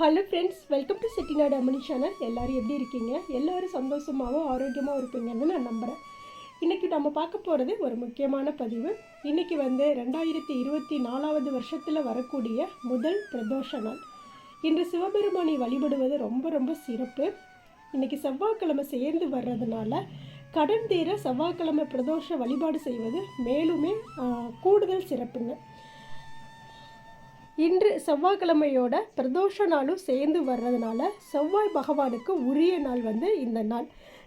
Hello friends welcome to Chettinad Ammani channel எல்லோரும் எப்படி இருக்கீங்க? எல்லோரும் சந்தோஷமாகவும் ஆரோக்கியமாகவும் இருப்பீங்கன்னு நான் நம்புகிறேன் இன்றைக்கி நம்ம பார்க்க போகிறது ஒரு முக்கியமான பதிவு. இன்றைக்கி வந்து ரெண்டாயிரத்தி இருபத்தி நாலாவது வருஷத்தில் வரக்கூடிய முதல் பிரதோஷ நாள். இன்று சிவபெருமானை வழிபடுவது ரொம்ப ரொம்ப சிறப்பு. இன்றைக்கி செவ்வாய்க்கிழமை சேர்ந்து வர்றதுனால கடன் தீர செவ்வாய்க்கிழமை பிரதோஷ வழிபாடு செய்வது மேலுமே கூடுதல் சிறப்புங்க. இன்று செவ்வாய்க்கிழமையோட பிரதோஷ நாளும் சேர்ந்து வர்றதுனால செவ்வாய் பகவானுக்கு உரிய நாள் வந்து இந்த நாள்.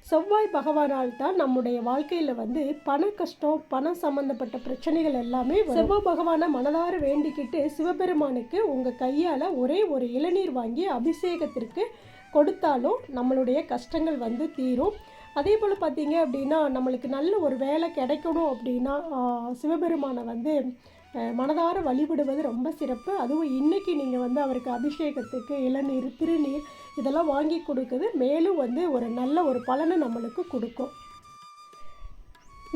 செவ்வாய் பகவானால் தான் நம்முடைய வாழ்க்கையில் வந்து பண கஷ்டம் பணம் சம்மந்தப்பட்ட பிரச்சனைகள் எல்லாமே செவ்வாய் பகவானை மனதார வேண்டிக்கிட்டு சிவபெருமானுக்கு உங்கள் கையால் ஒரே ஒரு இளநீர் வாங்கி அபிஷேகத்திற்கு கொடுத்தாலும் நம்மளுடைய கஷ்டங்கள் வந்து தீரும். அதே போல் பார்த்தீங்க அப்படின்னா நம்மளுக்கு நல்ல ஒரு வேலை கிடைக்கணும் அப்படின்னா சிவபெருமானை வந்து மனதார வழிபடுவது ரொம்ப சிறப்பு. அதுவும் இன்றைக்கி நீங்கள் வந்து அவருக்கு அபிஷேகத்துக்கு இளநீர் திருநீர் இதெல்லாம் வாங்கி கொடுக்குது. மேலும் வந்து ஒரு நல்ல ஒரு பலனை நம்மளுக்கு கொடுக்கும்.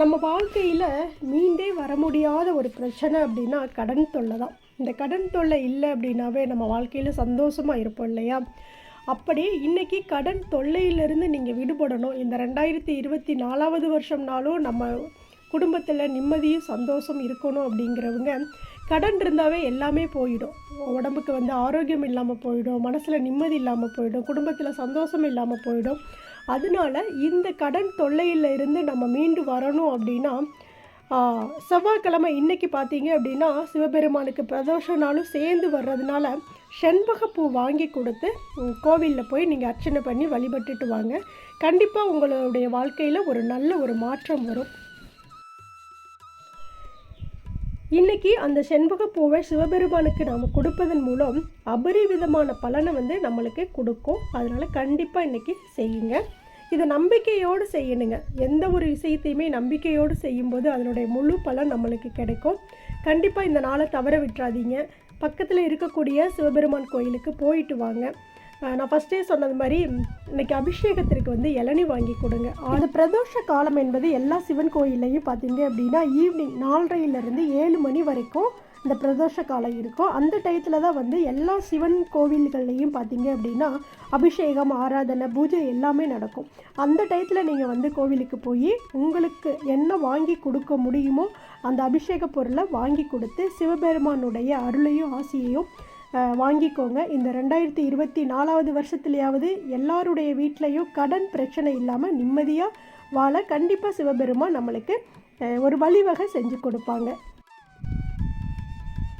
நம்ம வாழ்க்கையில் மீண்டே வர முடியாத ஒரு பிரச்சனை அப்படின்னா கடன் தொல்லை தான். இந்த கடன் தொல்லை இல்லை அப்படின்னாவே நம்ம வாழ்க்கையில் சந்தோஷமாக இருப்போம் இல்லையா? அப்படியே இன்னைக்கு கடன் தொல்லையிலிருந்து நீங்கள் விடுபடணும். இந்த ரெண்டாயிரத்தி இருபத்தி நாலாவது வருஷம்னாலும் நம்ம குடும்பத்தில் நிம்மதியும் சந்தோஷம் இருக்கணும் அப்படிங்கிறவங்க கடன் இருந்தாவே எல்லாமே போயிடும். உடம்புக்கு வந்து ஆரோக்கியம் இல்லாமல் போயிடும் மனசில் நிம்மதி இல்லாமல் போயிடும் குடும்பத்தில் சந்தோஷம் இல்லாமல் போயிடும். அதனால இந்த கடன் தொல்லையில் இருந்து நம்ம மீண்டு வரணும் அப்படின்னா செவ்வாய்க்கிழமை இன்னைக்கு பார்த்தீங்க அப்படின்னா சிவபெருமானுக்கு பிரதோஷ நாளும் சேர்ந்து வர்றதுனால செண்பகப்பூ வாங்கி கொடுத்து கோவிலில் போய் நீங்கள் அர்ச்சனை பண்ணி வழிபட்டுட்டு வாங்க. கண்டிப்பாக உங்களுடைய வாழ்க்கையில் ஒரு நல்ல ஒரு மாற்றம் வரும். இன்றைக்கி அந்த செண்பகப்பூவை சிவபெருமானுக்கு நாம் கொடுப்பதன் மூலம் அபரிவிதமான பலனை வந்து நம்மளுக்கு கொடுக்கும். அதனால் கண்டிப்பாக இன்றைக்கி செய்யுங்க. இதை நம்பிக்கையோடு செய்யணுங்க. எந்த ஒரு விஷயத்தையுமே நம்பிக்கையோடு செய்யும்போது அதனுடைய முழு பலன் நம்மளுக்கு கிடைக்கும். கண்டிப்பாக இந்த நாளை தவற விட்டுறாதீங்க. பக்கத்தில் இருக்கக்கூடிய சிவபெருமான் கோயிலுக்கு போயிட்டு வாங்க. நான் ஃபஸ்ட்டே சொன்னது மாதிரி இன்னைக்கு அபிஷேகத்திற்கு வந்து இளநி வாங்கி கொடுங்க. அது பிரதோஷ காலம் என்பது எல்லா சிவன் கோயில்லையும் பார்த்தீங்க அப்படின்னா ஈவினிங் நாலரையிலேருந்து ஏழு மணி வரைக்கும் இந்த பிரதோஷ காலம் இருக்கும். அந்த டயத்தில் தான் வந்து எல்லா சிவன் கோவில்கள்லையும் பார்த்தீங்க அப்படின்னா அபிஷேகம் ஆராதனை பூஜை எல்லாமே நடக்கும். அந்த டயத்தில் நீங்கள் வந்து கோவிலுக்கு போய் உங்களுக்கு என்ன வாங்கி கொடுக்க முடியுமோ அந்த அபிஷேக பொருளை வாங்கி கொடுத்து சிவபெருமானுடைய அருளையும் ஆசையையும் வாங்கிக்கோங்க. இந்த ரெண்டாயிரத்தி இருபத்தி நாலாவது வருஷத்துலையாவது எல்லாருடைய வீட்லேயும் கடன் பிரச்சனை இல்லாமல் நிம்மதியாக வாழ கண்டிப்பாக சிவபெருமான் நம்மளுக்கு ஒரு வழிவகை செஞ்சு கொடுப்பாங்க.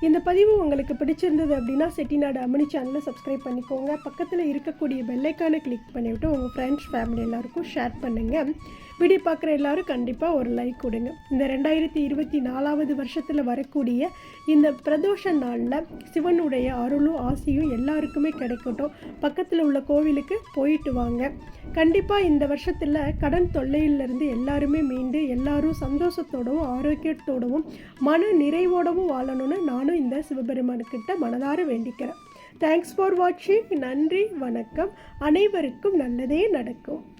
இந்த பதிவு உங்களுக்கு பிடிச்சிருந்தது அப்படின்னா செட்டிநாடு அம்மனி சேனலை சப்ஸ்கிரைப் பண்ணிக்கோங்க. பக்கத்தில் இருக்கக்கூடிய பெல்லைக்கானை கிளிக் பண்ணிவிட்டு உங்கள் ஃப்ரெண்ட்ஸ் ஃபேமிலி எல்லாருக்கும் ஷேர் பண்ணுங்கள் வீடியோ பார்க்குற எல்லாரும் கண்டிப்பாக ஒரு லைக் கொடுங்க. இந்த ரெண்டாயிரத்தி இருபத்தி நாலாவது வருஷத்தில் வரக்கூடிய இந்த பிரதோஷ நாளில் சிவனுடைய அருளும் ஆசையும் எல்லாருக்குமே கிடைக்கட்டும். பக்கத்தில் உள்ள கோவிலுக்கு போயிட்டு வாங்க. கண்டிப்பாக இந்த வருஷத்தில் கடன் தொல்லையிலிருந்து எல்லாருமே மீண்டு எல்லாரும் சந்தோஷத்தோடவும் ஆரோக்கியத்தோடவும் மன நிறைவோடவும் வாழணும்னு நானும் இந்த சிவபெருமானுக்கிட்ட மனதார வேண்டிக்கிறேன். தேங்க்ஸ் ஃபார் வாட்சிங் நன்றி வணக்கம். அனைவருக்கும் நல்லதே நடக்கும்.